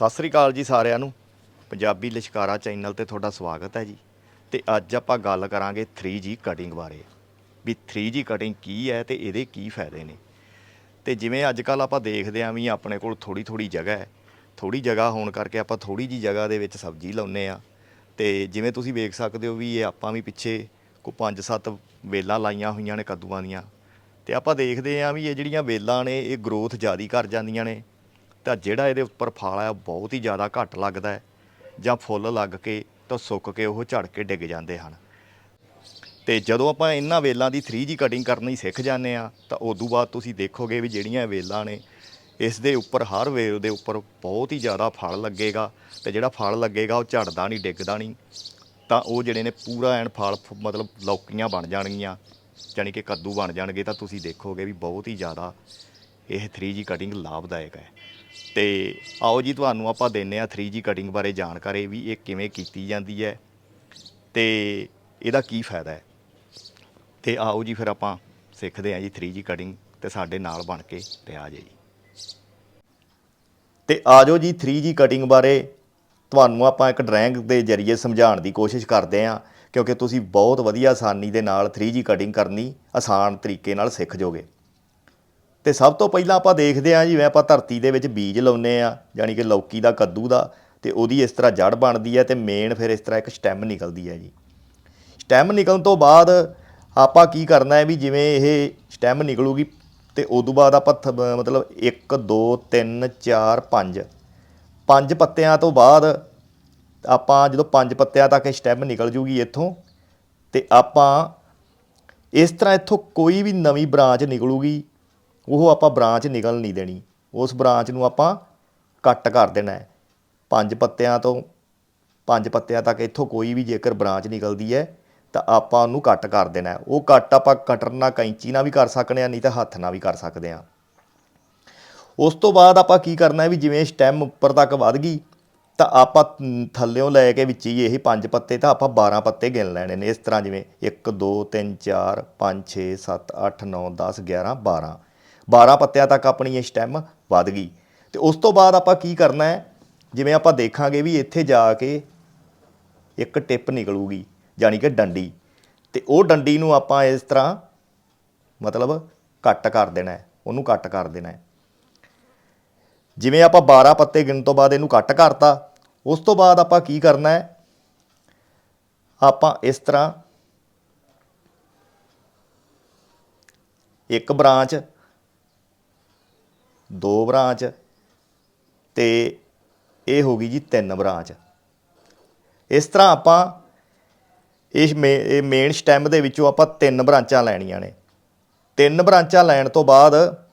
ਸਤਿ ਸ੍ਰੀ ਅਕਾਲ ਜੀ ਸਾਰਿਆਂ ਨੂੰ। ਪੰਜਾਬੀ ਲਿਸ਼ਕਾਰਾ ਚੈਨਲ ਤੇ ਤੁਹਾਡਾ ਸਵਾਗਤ ਹੈ ਜੀ। ਤੇ ਅੱਜ ਆਪਾਂ ਗੱਲ ਕਰਾਂਗੇ 3G ਕਟਿੰਗ ਬਾਰੇ। ਵੀ 3G ਕਟਿੰਗ ਕੀ ਹੈ ਤੇ ਇਹਦੇ ਕੀ ਫਾਇਦੇ ਨੇ। ਤੇ ਜਿਵੇਂ ਅੱਜ ਕੱਲ ਆਪਾਂ ਦੇਖਦੇ ਆਂ ਵੀ ਆਪਣੇ ਕੋਲ ਥੋੜੀ ਥੋੜੀ ਜਗ੍ਹਾ ਹੈ। ਥੋੜੀ ਜਗ੍ਹਾ ਹੋਣ ਕਰਕੇ ਆਪਾਂ ਥੋੜੀ ਜੀ ਜਗ੍ਹਾ ਦੇ ਵਿੱਚ ਸਬਜ਼ੀ ਲਾਉਨੇ ਆ ਤੇ ਜਿਵੇਂ ਤੁਸੀਂ ਵੇਖ ਸਕਦੇ ਹੋ ਵੀ ਇਹ ਆਪਾਂ ਵੀ ਪਿੱਛੇ ਕੋ 5-7 ਵੇਲਾਂ ਲਾਈਆਂ ਹੋਈਆਂ ਨੇ ਕੱਦੂਆਂ ਦੀਆਂ। ਤੇ ਆਪਾਂ ਦੇਖਦੇ ਆਂ ਵੀ ਇਹ ਜਿਹੜੀਆਂ ਵੇਲਾਂ ਨੇ, ਇਹ ਗਰੋਥ ਜ਼ਿਆਦੀ ਕਰ ਜਾਂਦੀਆਂ ਨੇ। ਤਾਂ ਜਿਹੜਾ ਇਹਦੇ ਉੱਪਰ ਫਲ ਆ ਬਹੁਤ ਹੀ ਜ਼ਿਆਦਾ ਘੱਟ ਲੱਗਦਾ ਹੈ। ਜਾਂ ਫੁੱਲ ਲੱਗ ਕੇ ਤਾਂ ਸੁੱਕ ਕੇ ਉਹ ਝੜ ਕੇ ਡਿੱਗ ਜਾਂਦੇ ਹਨ। ਤੇ ਜਦੋਂ ਆਪਾਂ ਇਹਨਾਂ ਵੇਲਾਂ ਦੀ 3G ਕਟਿੰਗ ਕਰਨੀ ਸਿੱਖ ਜਾਂਦੇ ਆ ਤਾਂ ਉਦੋਂ ਬਾਅਦ ਤੁਸੀਂ ਦੇਖੋਗੇ ਵੀ ਜਿਹੜੀਆਂ ਵੇਲਾਂ ਨੇ, ਇਸ ਦੇ ਉੱਪਰ, ਹਰ ਵੇਲ ਦੇ ਉੱਪਰ ਬਹੁਤ ਹੀ ਜ਼ਿਆਦਾ ਫਲ ਲੱਗੇਗਾ। ਤੇ ਜਿਹੜਾ ਫਲ ਲੱਗੇਗਾ, ਉਹ ਝੜਦਾ ਨਹੀਂ, ਡਿੱਗਦਾ ਨਹੀਂ। ਤਾਂ ਉਹ ਜਿਹੜੇ ਨੇ ਪੂਰਾ ਐਨ ਫਲ, ਫ- ਮਤਲਬ ਲੌਕੀਆਂ ਬਣ ਜਾਣਗੀਆਂ। ਯਾਨੀ ਕਿ ਕੱਦੂ ਬਣ ਜਾਣਗੇ, ਤਾਂ ਤੁਸੀਂ ਦੇਖੋਗੇ ਵੀ ਬਹੁਤ ਹੀ ਜ਼ਿਆਦਾ ਇਹ 3G ਕਟਿੰਗ ਲਾਭਦਾਇਕ ਹੈ। ਤੇ ਆਓ ਜੀ, ਤੁਹਾਨੂੰ ਆਪਾਂ ਦਿੰਨੇ ਆ 3G ਕਟਿੰਗ ਬਾਰੇ ਜਾਣਕਾਰੀ ਵੀ ਇਹ ਕਿਵੇਂ ਕੀਤੀ ਜਾਂਦੀ ਹੈ ਤੇ ਇਹਦਾ ਕੀ ਫਾਇਦਾ ਹੈ। ਤੇ ਆਓ ਜੀ, ਫਿਰ ਆਪਾਂ ਸਿੱਖਦੇ ਹਾਂ ਜੀ 3G ਕਟਿੰਗ ਤੇ ਸਾਡੇ ਨਾਲ ਬਣ ਕੇ ਤੇ ਆ ਜਾਈ ਤੇ ਆਜੋ ਜੀ 3G ਕਟਿੰਗ ਬਾਰੇ ਤੁਹਾਨੂੰ ਆਪਾਂ ਇੱਕ ਡਰਾਇੰਗ ਦੇ ਜ਼ਰੀਏ ਸਮਝਾਉਣ ਦੀ ਕੋਸ਼ਿਸ਼ ਕਰਦੇ ਹਾਂ, ਕਿਉਂਕਿ ਤੁਸੀਂ ਬਹੁਤ ਵਧੀਆ ਆਸਾਨੀ ਦੇ ਨਾਲ 3G ਕਟਿੰਗ ਕਰਨੀ ਆਸਾਨ ਤਰੀਕੇ ਨਾਲ ਸਿੱਖ ਜਾਓਗੇ। ਤੇ ਸਭ ਤੋਂ ਪਹਿਲਾਂ ਆਪਾਂ ਦੇਖਦੇ ਹਾਂ ਜਿਵੇਂ ਆਪਾਂ ਧਰਤੀ ਦੇ ਵਿੱਚ ਬੀਜ ਲਾਉਨੇ ਆ ਯਾਨੀ ਕਿ ਲੌਕੀ ਦਾ, ਕੱਦੂ ਦਾ, ਤੇ ਉਹਦੀ ਇਸ ਤਰ੍ਹਾਂ ਜੜ ਬਣਦੀ ਹੈ ਤੇ ਮੇਨ ਫਿਰ ਇਸ ਤਰ੍ਹਾਂ ਇੱਕ ਸਟੈਮ ਨਿਕਲਦੀ ਹੈ ਜੀ। ਸਟੈਮ ਨਿਕਲਣ ਤੋਂ ਬਾਅਦ ਆਪਾਂ ਕੀ ਕਰਨਾ ਹੈ ਵੀ ਜਿਵੇਂ ਇਹ ਸਟੈਮ ਨਿਕਲੂਗੀ ਤੇ ਤੋਂ ਬਾਅਦ ਆਪਾਂ ਥ- ਮਤਲਬ 1 2 3 4 5 ਪੰਜ ਪੱਤਿਆਂ ਤੋਂ ਬਾਅਦ ਆਪਾਂ ਜਦੋਂ ਪੰਜ ਪੱਤਿਆਂ ਤੱਕ ਇਹ ਸਟੈਮ ਨਿਕਲ ਜੂਗੀ ਇੱਥੋਂ, ਤੇ ਆਪਾਂ ਇਸ ਤਰ੍ਹਾਂ ਇੱਥੋਂ ਕੋਈ ਵੀ ਨਵੀਂ ਬ੍ਰਾਂਚ ਨਿਕਲੂਗੀ ਉਹ ਆਪਾਂ ਬ੍ਰਾਂਚ ਨਿਕਲ ਨਹੀਂ ਦੇਣੀ। ਉਸ ਬ੍ਰਾਂਚ ਨੂੰ ਆਪਾਂ ਕੱਟ ਕਰ ਦੇਣਾ ਹੈ। ਪੰਜ ਪੱਤਿਆਂ ਤੋਂ ਪੰਜ ਪੱਤਿਆਂ ਤੱਕ ਇੱਥੋਂ ਕੋਈ ਵੀ ਜੇਕਰ ਬ੍ਰਾਂਚ ਨਿਕਲਦੀ ਹੈ ਤਾਂ ਆਪਾਂ ਉਹਨੂੰ ਕੱਟ ਕਰ ਦੇਣਾ ਉਹ ਕੱਟ ਆਪਾਂ ਕਟਰ ਨਾਲ ਕੈਂਚੀ ਨਾਲ ਵੀ ਕਰ ਸਕਦੇ ਆ ਨਹੀਂ ਤਾਂ ਹੱਥ ਨਾਲ ਵੀ ਕਰ ਸਕਦੇ ਆ ਉਸ ਤੋਂ ਬਾਅਦ ਆਪਾਂ ਕੀ ਕਰਨਾ ਹੈ ਵੀ ਜਿਵੇਂ ਸਟੈਮ ਉੱਪਰ ਤੱਕ ਵੱਧ ਗਈ ਤਾਂ ਆਪਾਂ ਮ, ਥੱਲਿਓਂ ਲੈ ਕੇ ਵਿੱਚ ਹੀ ਇਹ ਪੰਜ ਪੱਤੇ ਤਾਂ ਆਪਾਂ 12 ਪੱਤੇ ਗਿਣ ਲੈਣੇ ਨੇ। ਇਸ ਤਰ੍ਹਾਂ ਜਿਵੇਂ 1 2 3 4 5 6 7 8 9 10 11 12 12 ਪੱਤਿਆਂ ਤੱਕ ਆਪਣੀ ਇਹ ਸਟੈਮ ਵੱਧ ਗਈ। ਤੇ ਉਸ ਤੋਂ ਬਾਅਦ ਆਪਾਂ ਕੀ ਕਰਨਾ ਹੈ? ਜਿਵੇਂ ਆਪਾਂ ਦੇਖਾਂਗੇ ਵੀ ਇੱਥੇ ਜਾ ਕੇ ਇੱਕ ਟਿਪ ਨਿਕਲੂਗੀ ਯਾਨੀ ਕਿ ਡੰਡੀ। ਤੇ ਉਹ ਡੰਡੀ ਨੂੰ ਆਪਾਂ ਇਸ ਤਰ੍ਹਾਂ ਮਤਲਬ ਕੱਟ ਕਰ ਦੇਣਾ ਹੈ, ਉਹਨੂੰ ਕੱਟ ਕਰ ਦੇਣਾ ਹੈ। ਜਿਵੇਂ ਆਪਾਂ 12 ਪੱਤੇ ਗਿਣ ਤੋਂ ਬਾਅਦ ਇਹਨੂੰ ਕੱਟ ਕਰਤਾ, ਉਸ ਤੋਂ ਬਾਅਦ ਆਪਾਂ ਕੀ ਕਰਨਾ ਹੈ? ਆਪਾਂ ਇਸ ਤਰ੍ਹਾਂ ਇੱਕ ਬ੍ਰਾਂਚ ਦੋ ਬ੍ਰਾਂਚ ਤੇ ਇਹ ਹੋ ਗਈ ਜੀ ਤਿੰਨ ਬ੍ਰਾਂਚ। ਇਸ ਤਰ੍ਹਾਂ ਆਪਾਂ ਇਸ ਮੇ- ਇਹ ਮੇਨ ਸਟੈਮ ਦੇ ਵਿੱਚੋਂ ਆਪਾਂ ਤਿੰਨ ਬ੍ਰਾਂਚਾਂ ਲੈਣੀਆਂ ਨੇ। ਤਿੰਨ ਬ੍ਰਾਂਚਾਂ ਲੈਣ ਤੋਂ ਬਾਅਦ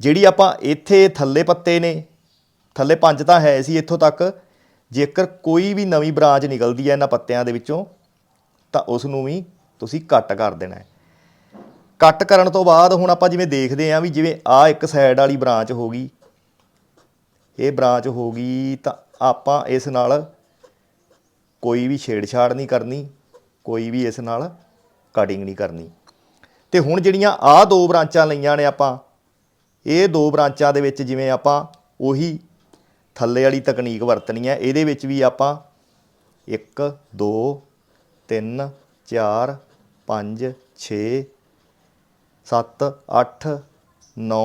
ਜਿਹੜੀ ਆਪਾਂ ਇੱਥੇ ਥੱਲੇ ਪੱਤੇ ਨੇ, ਥੱਲੇ ਪੰਜ ਤਾਂ ਹੈ ਸੀ ਇੱਥੋਂ ਤੱਕ, ਜੇਕਰ ਕੋਈ ਵੀ ਨਵੀਂ ਬ੍ਰਾਂਚ ਨਿਕਲਦੀ ਹੈ ਇਹਨਾਂ ਪੱਤਿਆਂ ਦੇ ਵਿੱਚੋਂ, ਤਾਂ ਉਸ ਨੂੰ ਵੀ ਤੁਸੀਂ ਕੱਟ ਕਰ ਦੇਣਾ ਹੈ। ਕੱਟ ਕਰਨ ਤੋਂ ਬਾਅਦ ਹੁਣ ਆਪਾਂ ਜਿਵੇਂ ਦੇਖਦੇ ਆਂ ਵੀ ਜਿਵੇਂ ਆ ਇੱਕ ਸਾਈਡ ਵਾਲੀ ਬ੍ਰਾਂਚ ਹੋ ਗਈ, ਇਹ ਬ੍ਰਾਂਚ ਹੋ ਗਈ ਤਾਂ ਆਪਾਂ ਇਸ ਨਾਲ ਕੋਈ ਵੀ ਛੇੜਛਾੜ ਨਹੀਂ ਕਰਨੀ, ਕੋਈ ਵੀ ਇਸ ਨਾਲ ਕਟਿੰਗ ਨਹੀਂ ਕਰਨੀ। ਤੇ ਹੁਣ ਜਿਹੜੀਆਂ ਆਹ ਦੋ ਬ੍ਰਾਂਚਾਂ ਲਈਆਂ ਨੇ ਆਪਾਂ, ਇਹ ਦੋ ਬ੍ਰਾਂਚਾਂ ਦੇ ਵਿੱਚ ਜਿਵੇਂ ਆਪਾਂ ਉਹੀ ਥੱਲੇ ਵਾਲੀ ਤਕਨੀਕ ਵਰਤਣੀ ਹੈ, ਇਹਦੇ ਵਿੱਚ ਵੀ ਆਪਾਂ 1 2 3 4 5 6 7 8 9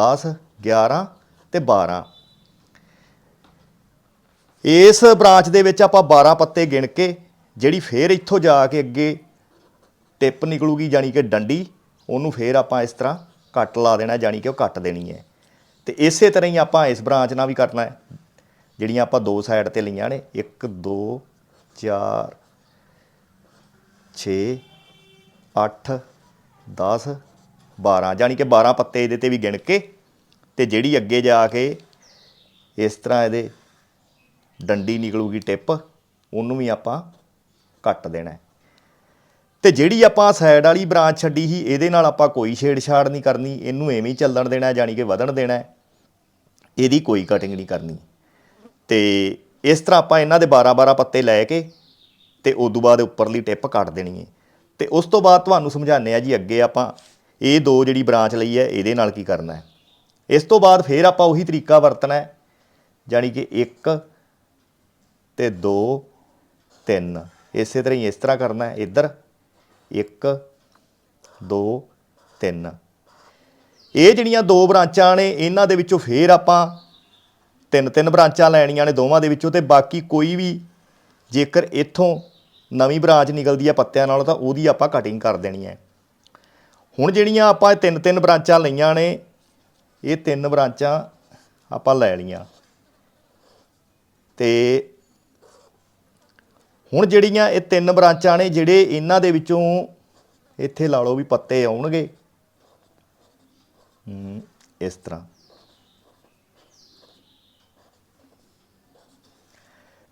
10 11 ਤੇ 12 ਇਸ ਬ੍ਰਾਂਚ ਦੇ ਵਿੱਚ ਆਪਾਂ 12 ਪੱਤੇ ਗਿਣ ਕੇ ਜਿਹੜੀ ਫੇਰ ਇੱਥੋਂ ਜਾ ਕੇ ਅੱਗੇ ਟਿਪ ਨਿਕਲੂਗੀ ਜਾਨੀ ਕਿ ਡੰਡੀ, ਉਹਨੂੰ ਫੇਰ ਆਪਾਂ ਇਸ ਤਰ੍ਹਾਂ ਕੱਟ ਲਾ ਦੇਣਾ ਜਾਨੀ ਕਿ ਉਹ ਕੱਟ ਦੇਣੀ ਹੈ। ਤੇ ਇਸੇ ਤਰ੍ਹਾਂ ਹੀ ਆਪਾਂ ਇਸ ਬ੍ਰਾਂਚ ਨਾਲ ਵੀ ਕਰਨਾ ਹੈ। ਜਿਹੜੀਆਂ ਆਪਾਂ ਦੋ ਸਾਈਡ ਤੇ ਲਈਆਂ ਨੇ 1 2 4 6 8 10 12 ਜਾਨੀ ਕਿ 12 ਪੱਤੇ ਇਹਦੇ ਤੇ ਵੀ ਗਿਣ ਕੇ ਤੇ ਜਿਹੜੀ ਅੱਗੇ ਜਾ ਕੇ ਇਸ ਤਰ੍ਹਾਂ ਇਹਦੇ ਡੰਡੀ ਨਿਕਲੂਗੀ ਟਿਪ, ਉਹਨੂੰ ਵੀ ਆਪਾਂ ਕੱਟ ਦੇਣਾ ਹੈ। ਤੇ ਜਿਹੜੀ ਆਪਾਂ ਸਾਈਡ ਵਾਲੀ ਬ੍ਰਾਂਚ ਛੱਡੀ ਸੀ, ਇਹਦੇ ਨਾਲ ਆਪਾਂ ਕੋਈ ਛੇੜਛਾੜ ਨਹੀਂ ਕਰਨੀ, ਇਹਨੂੰ ਐਵੇਂ ਹੀ ਚੱਲਣ ਦੇਣਾ ਜਾਨੀ ਕਿ ਵਧਣ ਦੇਣਾ ਇਹਦੀ ਕੋਈ ਕਟਿੰਗ ਨਹੀਂ ਕਰਨੀ। ਤੇ ਇਸ ਤਰ੍ਹਾਂ ਆਪਾਂ ਇਹਨਾਂ ਦੇ 12-12 ਪੱਤੇ ਲੈ ਕੇ ਤੇ ਤੋਂ ਬਾਅਦ ਉੱਪਰਲੀ ਟਿਪ ਕੱਟ ਦੇਣੀ ਹੈ। ਤੇ ਉਸ ਤੋਂ ਬਾਅਦ ਤੁਹਾਨੂੰ ਸਮਝਾਉਂਦੇ ਆ ਜੀ, ਅੱਗੇ ਆਪਾਂ ਇਹ ਦੋ ਜਿਹੜੀ ਬ੍ਰਾਂਚ ਲਈ ਹੈ, ਇਹਦੇ ਨਾਲ ਕੀ ਕਰਨਾ ਹੈ? ਇਸ ਤੋਂ ਬਾਅਦ ਫਿਰ ਆਪਾਂ ਉਹੀ ਤਰੀਕਾ ਵਰਤਣਾ ਹੈ, ਜਾਣੀ ਕਿ 1 ਤੇ 2 3 ਇਸੇ ਤਰ੍ਹਾਂ ਹੀ ਇਸ ਤਰ੍ਹਾਂ ਕਰਨਾ ਹੈ, ਇੱਧਰ 1 2 3 ਇਹ ਜਿਹੜੀਆਂ ਦੋ ਬ੍ਰਾਂਚਾਂ ਨੇ, ਇਹਨਾਂ ਦੇ ਵਿੱਚੋਂ ਫੇਰ ਆਪਾਂ ਤਿੰਨ ਤਿੰਨ ਬ੍ਰਾਂਚਾਂ ਲੈਣੀਆਂ ਨੇ ਦੋਵਾਂ ਦੇ ਵਿੱਚੋਂ ਤੇ ਬਾਕੀ ਕੋਈ ਵੀ ਜੇਕਰ ਇੱਥੋਂ ਨਵੀਂ ਬ੍ਰਾਂਚ ਨਿਕਲਦੀ ਹੈ ਪੱਤਿਆਂ ਨਾਲ, ਤਾਂ ਉਹਦੀ ਆਪਾਂ ਕਟਿੰਗ ਕਰ ਦੇਣੀ ਹੈ। ਹੁਣ ਜਿਹੜੀਆਂ ਆਪਾਂ ਇਹ ਤਿੰਨ ਤਿੰਨ ਬ੍ਰਾਂਚਾਂ ਲਈਆਂ ਨੇ ਇਹ ਤਿੰਨ ਬ੍ਰਾਂਚਾਂ ਆਪਾਂ ਲੈ ਲਈਆਂ। ਤੇ ਹੁਣ ਜਿਹੜੀਆਂ ਇਹ ਤਿੰਨ ਬ੍ਰਾਂਚਾਂ ਨੇ ਜਿਹੜੇ ਇਹਨਾਂ ਦੇ ਵਿੱਚੋਂ ਇੱਥੇ ਲਾ ਲਓ ਵੀ ਪੱਤੇ ਆਉਣਗੇ। ਹਮ, ਇਸ ਤਰ੍ਹਾਂ।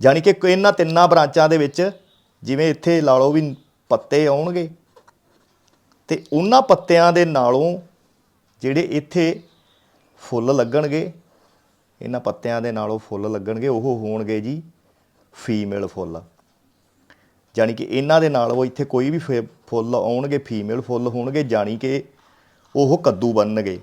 ਜਾਣੀ ਕਿ ਇਹਨਾਂ ਤਿੰਨਾਂ ਬ੍ਰਾਂਚਾਂ ਦੇ ਵਿੱਚ ਜਿਵੇਂ ਇੱਥੇ ਲਾ ਲਓ ਵੀ ਪੱਤੇ ਆਉਣਗੇ। ਤੇ ਉਹਨਾਂ ਪੱਤਿਆਂ ਦੇ ਨਾਲੋਂ ਜਿਹੜੇ ਇੱਥੇ ਫੁੱਲ ਲੱਗਣਗੇ, ਇਹਨਾਂ ਪੱਤਿਆਂ ਦੇ ਨਾਲੋਂ ਫੁੱਲ ਲੱਗਣਗੇ, ਉਹ ਹੋਣਗੇ ਜੀ ਫੀਮੇਲ ਫੁੱਲ। ਜਾਣੀ ਕਿ ਇਹਨਾਂ ਦੇ ਨਾਲ ਉਹ ਇੱਥੇ ਕੋਈ ਵੀ ਫੇ- ਫੁੱਲ ਆਉਣਗੇ, ਫੀਮੇਲ ਫੁੱਲ ਹੋਣਗੇ, ਜਾਣੀ ਕਿ ਉਹ ਕੱਦੂ ਬਣਨਗੇ।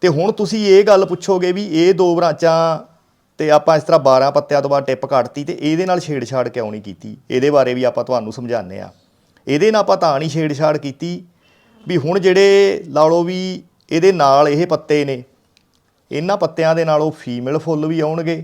ਤੇ ਹੁਣ ਤੁਸੀਂ ਇਹ ਗੱਲ ਪੁੱਛੋਗੇ ਵੀ ਇਹ ਦੋ ਬ੍ਰਾਂਚਾਂ ਤੇ ਆਪਾਂ ਇਸ ਤਰ੍ਹਾਂ 12 ਪੱਤਿਆਂ ਤੋਂ ਬਾਅਦ ਟਿਪ ਕੱਟਤੀ ਤੇ ਇਹਦੇ ਨਾਲ ਛੇੜਛਾੜ ਕਿਉਂ ਨਹੀਂ ਕੀਤੀ? ਇਹਦੇ ਬਾਰੇ ਵੀ ਆਪਾਂ ਤੁਹਾਨੂੰ ਸਮਝਾਉਂਦੇ ਆ ਇਹਦੇ ਨਾਲ ਆਪਾਂ ਤਾਂ ਨਹੀਂ ਛੇੜਛਾੜ ਕੀਤੀ। ਵੀ ਹੁਣ ਜਿਹੜੇ ਲਾ ਲਓ ਵੀ ਇਹਦੇ ਨਾਲ ਇਹ ਪੱਤੇ ਨੇ, ਇਹਨਾਂ ਪੱਤਿਆਂ ਦੇ ਨਾਲ ਉਹ ਫੀਮੇਲ ਫੁੱਲ ਵੀ ਆਉਣਗੇ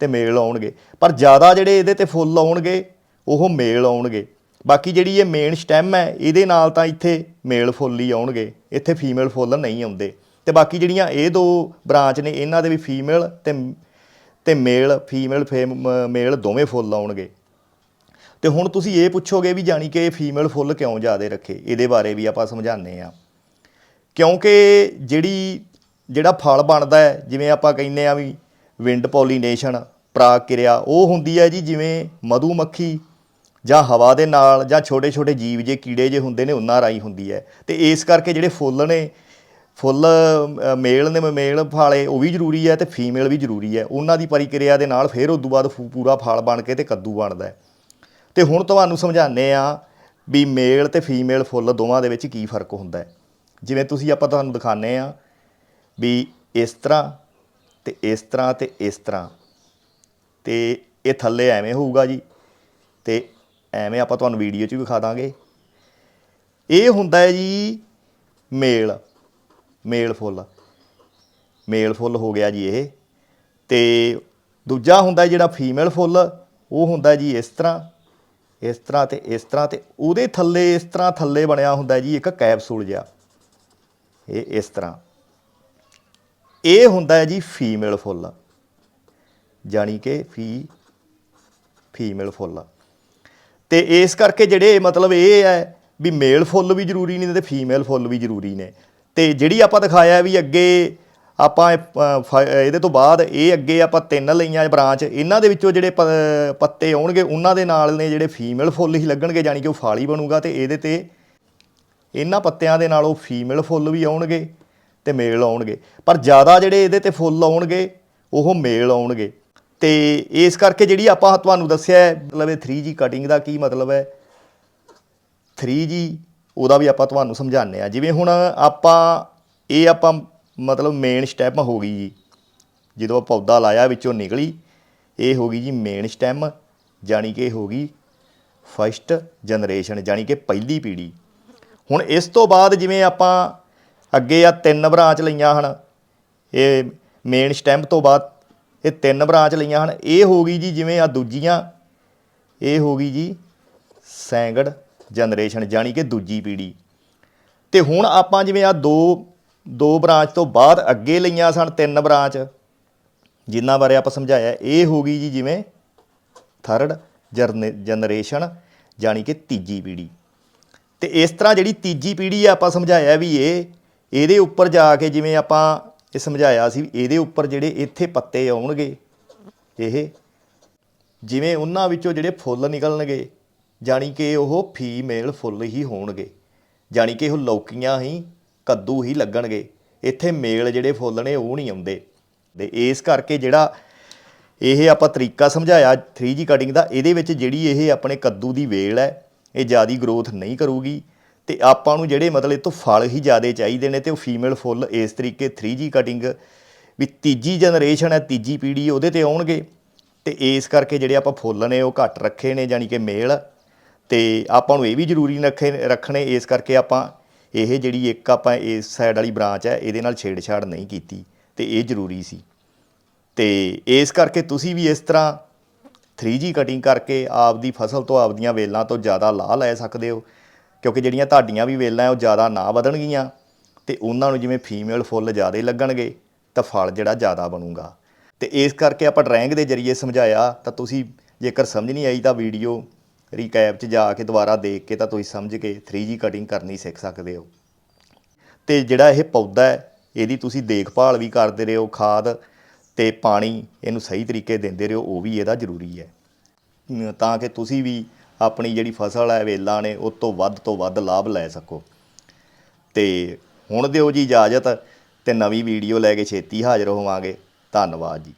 ਤੇ ਮੇਲ ਆਉਣਗੇ। ਪਰ ਜ਼ਿਆਦਾ ਜਿਹੜੇ ਇਹਦੇ ਤੇ ਫੁੱਲ ਆਉਣਗੇ, ਉਹ ਮੇਲ ਆਉਣਗੇ। ਬਾਕੀ ਜਿਹੜੀ ਇਹ ਮੇਨ ਸਟੈਮ ਹੈ, ਇਹਦੇ ਨਾਲ ਤਾਂ ਇੱਥੇ ਮੇਲ ਫੁੱਲ ਹੀ ਆਉਣਗੇ, ਇੱਥੇ ਫੀਮੇਲ ਫੁੱਲ ਨਹੀਂ ਆਉਂਦੇ। ਤੇ ਬਾਕੀ ਜਿਹੜੀਆਂ ਇਹ ਦੋ ਬ੍ਰਾਂਚ ਨੇ, ਇਹਨਾਂ ਦੇ ਵੀ ਫੀਮੇਲ ਤੇ ਤੇ ਮੇਲ, ਫੀਮੇਲ ਮੇਲ ਦੋਵੇਂ ਫੁੱਲ ਆਉਣਗੇ। ਤੇ ਹੁਣ ਤੁਸੀਂ ਇਹ ਪੁੱਛੋਗੇ ਵੀ ਜਾਣੀ ਕਿ ਫੀਮੇਲ ਫੁੱਲ ਕਿਉਂ ਜ਼ਿਆਦਾ ਰੱਖੇ? ਇਹਦੇ ਬਾਰੇ ਵੀ ਆਪਾਂ ਸਮਝਾਉਂਦੇ ਆ ਕਿਉਂਕਿ ਜਿਹੜੀ, ਜਿਹੜਾ ਫਲ ਬਣਦਾ ਹੈ, ਜਿਵੇਂ ਆਪਾਂ ਕਹਿੰਦੇ ਆ ਵੀ ਵਿੰਡ ਪੋਲੀਨੇਸ਼ਨ, ਪਰਾਗ ਕਿਰਿਆ, ਉਹ ਹੁੰਦੀ ਹੈ ਜੀ ਜਿਵੇਂ ਮਧੂ ਮੱਖੀ ਜਾਂ ਹਵਾ ਦੇ ਨਾਲ ਜਾਂ ਛੋਟੇ-ਛੋਟੇ ਜੀਵ ਜੇ ਕੀੜੇ ਜੇ ਹੁੰਦੇ ਨੇ, ਉਹਨਾਂ ਰਾਹੀਂ ਹੁੰਦੀ ਹੈ। ਤੇ ਇਸ ਕਰਕੇ ਜਿਹੜੇ ਫੁੱਲ ਨੇ, ਫੁੱਲ ਮੇਲ ਨੇ, ਮੇਲ ਫਾਲੇ, ਉਹ ਵੀ ਜ਼ਰੂਰੀ ਹੈ ਤੇ ਫੀਮੇਲ ਵੀ ਜ਼ਰੂਰੀ ਹੈ। ਉਹਨਾਂ ਦੀ ਪਰਿਕਿਰਿਆ ਦੇ ਨਾਲ ਫਿਰ ਉਸ ਤੋਂ ਬਾਅਦ ਫੂ- ਪੂਰਾ ਫਲ ਬਣ ਕੇ ਤੇ ਕੱਦੂ ਬਣਦਾ ਹੈ। ਤੇ ਹੁਣ ਤੁਹਾਨੂੰ ਸਮਝਾਉਂਦੇ ਆ ਵੀ ਮੇਲ ਤੇ ਫੀਮੇਲ ਫੁੱਲ ਦੋਵਾਂ ਦੇ ਵਿੱਚ ਕੀ ਫ਼ਰਕ ਹੁੰਦਾ ਹੈ। ਜਿਵੇਂ ਤੁਸੀਂ ਆਪਾਂ ਤੁਹਾਨੂੰ ਦਿਖਾਉਂਦੇ ਆ ਵੀ ਇਸ ਤਰ੍ਹਾਂ ਤੇ ਇਸ ਤਰ੍ਹਾਂ ਤੇ ਇਸ ਤਰ੍ਹਾਂ। ਤੇ ਇਹ ਥੱਲੇ ਐਵੇਂ ਹੋਊਗਾ ਜੀ ਤੇ ਐਵੇਂ ਆਪਾਂ ਤੁਹਾਨੂੰ ਵੀਡੀਓ 'ਚ ਵੀ ਵਿਖਾ ਦਾਂਗੇ। ਇਹ ਹੁੰਦਾ ਹੈ ਜੀ ਮੇਲ ਮੇਲ ਫੁੱਲ। ਮੇਲ ਫੁੱਲ ਹੋ ਗਿਆ ਜੀ ਇਹ। ਤੇ ਦੂਜਾ ਹੁੰਦਾ ਜਿਹੜਾ ਫੀਮੇਲ ਫੁੱਲ, ਉਹ ਹੁੰਦਾ ਜੀ ਇਸ ਤਰ੍ਹਾਂ। ਇਸ ਤਰ੍ਹਾਂ ਤੇ ਇਸ ਤਰ੍ਹਾਂ ਤੇ ਉਹਦੇ ਥੱਲੇ ਇਸ ਤਰ੍ਹਾਂ ਥੱਲੇ ਬਣਿਆ ਹੁੰਦਾ ਜੀ ਇੱਕ ਕੈਪਸੂਲ ਜਿਹਾ। ਇਹ ਇਸ ਤਰ੍ਹਾਂ। ਇਹ ਹੁੰਦਾ ਹੈ ਜੀ ਫੀਮੇਲ ਫੁੱਲ। ਜਾਣੀ ਕਿ ਫੀ, ਫੀਮੇਲ ਫੁੱਲ। ਤੇ ਇਸ ਕਰਕੇ ਜਿਹੜੇ ਮਤਲਬ ਇਹ ਹੈ ਵੀ ਮੇਲ ਫੁੱਲ ਵੀ ਜ਼ਰੂਰੀ ਨੇ ਤੇ ਫੀਮੇਲ ਫੁੱਲ ਵੀ ਜ਼ਰੂਰੀ ਨੇ। ਤੇ ਜਿਹੜੀ ਆਪਾਂ ਦਿਖਾਇਆ ਵੀ ਅੱਗੇ ਆਪਾਂ ਇਹ, ਫ- ਇਹਦੇ ਤੋਂ ਬਾਅਦ ਇਹ ਅੱਗੇ ਆਪਾਂ ਤਿੰਨ ਲਈਆਂ ਬ੍ਰਾਂਚ ਇਹਨਾਂ ਦੇ ਵਿੱਚੋਂ ਜਿਹੜੇ ਪ- ਪੱਤੇ ਆਉਣਗੇ ਉਹਨਾਂ ਦੇ ਨਾਲ ਨੇ ਜਿਹੜੇ ਫੀਮੇਲ ਫੁੱਲ ਹੀ ਲੱਗਣਗੇ ਜਾਣੀ ਕਿ ਉਹ ਫਾਲੀ ਬਣੂਗਾ ਤੇ ਇਹਦੇ ਤੇ ਇਹਨਾਂ ਪੱਤਿਆਂ ਦੇ ਨਾਲ ਉਹ ਫੀਮੇਲ ਫੁੱਲ ਵੀ ਆਉਣਗੇ ਤੇ ਮੇਲ ਆਉਣਗੇ। ਪਰ ਜ਼ਿਆਦਾ ਜਿਹੜੇ ਇਹਦੇ ਤੇ ਫੁੱਲ ਆਉਣਗੇ ਉਹ ਮੇਲ ਆਉਣਗੇ। ਤੇ ਇਸ ਕਰਕੇ ਜਿਹੜੀ ਆਪਾਂ ਤੁਹਾਨੂੰ ਦੱਸਿਆ ਮਤਲਬ ਇਹ 3G ਕਟਿੰਗ ਦਾ ਕੀ ਮਤਲਬ ਹੈ? 3G ਉਹਦਾ ਵੀ ਆਪਾਂ ਤੁਹਾਨੂੰ ਸਮਝਾਉਂਦੇ ਆ ਜਿਵੇਂ ਹੁਣ ਆਪਾਂ ਇਹ ਆਪਾਂ ਮਤਲਬ ਮੇਨ ਸਟੈਮ ਹੋ ਗਈ ਜੀ। ਜਦੋਂ ਆਪਾਂ ਪੌਦਾ ਲਾਇਆ, ਵਿੱਚੋਂ ਨਿਕਲੀ, ਇਹ ਹੋ ਗਈ ਜੀ ਮੇਨ ਸਟੈਮ ਜਾਣੀ ਕਿ ਇਹ ਹੋ ਗਈ ਫਸਟ ਜਨਰੇਸ਼ਨ ਜਾਣੀ ਕਿ ਪਹਿਲੀ ਪੀੜ੍ਹੀ। ਹੁਣ ਇਸ ਤੋਂ ਬਾਅਦ ਜਿਵੇਂ ਆਪਾਂ ਅੱਗੇ ਆ ਤਿੰਨ ਬ੍ਰਾਂਚ ਲਈਆਂ ਹਨ, ਇਹ ਮੇਨ ਸਟੈਮ ਤੋਂ ਬਾਅਦ ਇਹ ਤਿੰਨ ਬ੍ਰਾਂਚ ਲਈਆਂ ਹਨ। ਇਹ ਹੋ ਗਈ ਜੀ ਜਿਵੇਂ ਆ ਦੂਜੀਆਂ, ਇਹ ਹੋ ਗਈ ਜੀ ਸੈਂਗਡ ਜਨਰੇਸ਼ਨ ਜਾਣੀ ਕਿ ਦੂਜੀ ਪੀੜ੍ਹੀ। ਤੇ ਹੁਣ ਆਪਾਂ ਜਿਵੇਂ ਆ ਦੋ ਦੋ ਬ੍ਰਾਂਚ ਤੋਂ ਬਾਅਦ ਅੱਗੇ ਲਈਆਂ ਸਨ, ਤਿੰਨ ਬ੍ਰਾਂਚ। ਜਿਨ੍ਹਾਂ ਬਾਰੇ ਆਪਾਂ ਸਮਝਾਇਆ, ਇਹ ਹੋ ਗਈ ਜੀ ਜਿਵੇਂ ਥਰਡ ਜਨਰੇਸ਼ਨ ਜਾਣੀ ਕਿ ਤੀਜੀ ਪੀੜ੍ਹੀ। ਤੇ ਇਸ ਤਰ੍ਹਾਂ ਜਿਹੜੀ ਤੀਜੀ ਪੀੜ੍ਹੀ ਆ, ਆਪਾਂ ਸਮਝਾਇਆ ਵੀ ਇਹ, ਇਹਦੇ ਉੱਪਰ ਜਾ ਕੇ ਜਿਵੇਂ ਆਪਾਂ ਇਹ ਸਮਝਾਇਆ ਸੀ, ਇਹਦੇ ਉੱਪਰ ਜਿਹੜੇ ਇੱਥੇ ਪੱਤੇ ਆਉਣਗੇ, ਇਹ ਜਿਵੇਂ ਉਹਨਾਂ ਵਿੱਚੋਂ ਜਿਹੜੇ ਫੁੱਲ ਨਿਕਲਣਗੇ, ਜਾਣੀ ਕਿ ਉਹ ਫੀਮੇਲ ਫੁੱਲ ਹੀ ਹੋਣਗੇ। ਜਾਣੀ ਕਿ ਉਹ ਲੌਕੀਆਂ ਹੀ ਕੱਦੂ ਹੀ ਲੱਗਣਗੇ। ਇੱਥੇ ਮੇਲ ਜਿਹੜੇ ਫੁੱਲ ਨੇ, ਉਹ ਨਹੀਂ ਆਉਂਦੇ। ਤੇ ਇਸ ਕਰਕੇ ਜਿਹੜਾ ਇਹ ਆਪਾਂ ਤਰੀਕਾ ਸਮਝਾਇਆ 3G ਕਟਿੰਗ ਦਾ, ਇਹਦੇ ਵਿੱਚ ਜਿਹੜੀ ਇਹ ਆਪਣੇ ਕੱਦੂ ਦੀ ਵੇਲ ਹੈ, ਇਹ ਜਿਆਦੀ ਗਰੋਥ ਨਹੀਂ ਕਰੂਗੀ। ਤੇ ਆਪਾਂ ਨੂੰ ਜਿਹੜੇ ਮਤਲਬ ਇਹ ਤੋਂ ਫਲ ਹੀ ਜ਼ਿਆਦੇ ਚਾਹੀਦੇ ਨੇ, ਤੇ ਉਹ ਫੀਮੇਲ ਫੁੱਲ ਇਸ ਤਰੀਕੇ 3G ਕਟਿੰਗ ਵੀ ਤੀਜੀ ਜਨਰੇਸ਼ਨ ਹੈ, ਤੀਜੀ ਪੀੜ੍ਹੀ ਉਹਦੇ ਤੇ ਆਉਣਗੇ। ਤੇ ਇਸ ਕਰਕੇ ਜਿਹੜੇ ਆਪਾਂ ਫੁੱਲ ਨੇ, ਉਹ ਘੱਟ ਰੱਖੇ ਨੇ ਜਾਨੀ ਕਿ ਮੇਲ। ਤੇ ਆਪਾਂ ਨੂੰ ਇਹ ਵੀ ਜ਼ਰੂਰੀ ਰੱਖੇ ਰੱਖਣੇ, ਇਸ ਕਰਕੇ ਆਪਾਂ ਇਹ ਜਿਹੜੀ ਇੱਕ ਆਪਾਂ ਇਸ ਸਾਈਡ ਵਾਲੀ ਬ੍ਰਾਂਚ ਹੈ, ਇਹਦੇ ਨਾਲ ਛੇੜਛਾੜ ਨਹੀਂ ਕੀਤੀ ਤੇ ਇਹ ਜ਼ਰੂਰੀ ਸੀ। ਤੇ ਇਸ ਕਰਕੇ ਤੁਸੀਂ ਵੀ ਇਸ ਤਰ੍ਹਾਂ 3G ਕਟਿੰਗ ਕਰਕੇ ਆਪਦੀ ਫਸਲ ਤੋਂ ਆਪਦੀਆਂ ਵੇਲਾਂ ਤੋਂ ਜ਼ਿਆਦਾ ਲਾਹ ਲੈ ਸਕਦੇ ਹੋ, ਕਿਉਂਕਿ ਜਿਹੜੀਆਂ ਤੁਹਾਡੀਆਂ ਵੀ ਵੇਲਾਂ ਉਹ ਜ਼ਿਆਦਾ ਨਾ ਵਧਣਗੀਆਂ ਤੇ ਉਹਨਾਂ ਨੂੰ ਜਿਵੇਂ ਫੀਮੇਲ ਫੁੱਲ ਜ਼ਿਆਦਾ ਲੱਗਣਗੇ, ਤਾਂ ਫਲ ਜਿਹੜਾ ਜ਼ਿਆਦਾ ਬਣੂਗਾ। ਤੇ ਇਸ ਕਰਕੇ ਆਪਾਂ ਡਰਾਇੰਗ ਦੇ ਜ਼ਰੀਏ ਸਮਝਾਇਆ, ਤਾਂ ਤੁਸੀਂ ਜੇਕਰ ਸਮਝ ਨਹੀਂ ਆਈ ਤਾਂ ਵੀਡੀਓ ਰੀਕੈਪ 'ਚ ਜਾ ਕੇ ਦੁਬਾਰਾ ਦੇਖ ਕੇ ਤਾਂ ਤੁਸੀਂ ਸਮਝ ਕੇ 3G ਕਟਿੰਗ ਕਰਨੀ ਸਿੱਖ ਸਕਦੇ ਹੋ। ਤੇ ਜਿਹੜਾ ਇਹ ਪੌਦਾ ਹੈ, ਇਹਦੀ ਤੁਸੀਂ ਦੇਖਭਾਲ ਵੀ ਕਰਦੇ ਰਹੋ, ਖਾਦ ਤੇ ਪਾਣੀ ਇਹਨੂੰ ਸਹੀ ਤਰੀਕੇ ਦਿੰਦੇ ਰਹੋ, ਉਹ ਵੀ ਇਹਦਾ ਜ਼ਰੂਰੀ ਹੈ। ਤਾਂ ਕਿ ਤੁਸੀਂ ਵੀ ਆਪਣੀ ਜਿਹੜੀ ਫਸਲ ਹੈ, ਵੇਲਾਂ ਨੇ, ਉਹ ਤੋਂ ਵੱਧ ਤੋਂ ਵੱਧ ਲਾਭ ਲੈ ਸਕੋ। ਤੇ ਹੁਣ ਦਿਓ ਜੀ ਇਜਾਜ਼ਤ ਤੇ ਨਵੀਂ ਵੀਡੀਓ ਲੈ ਕੇ ਛੇਤੀ ਹਾਜ਼ਰ ਹੋਵਾਂਗੇ। ਧੰਨਵਾਦ ਜੀ।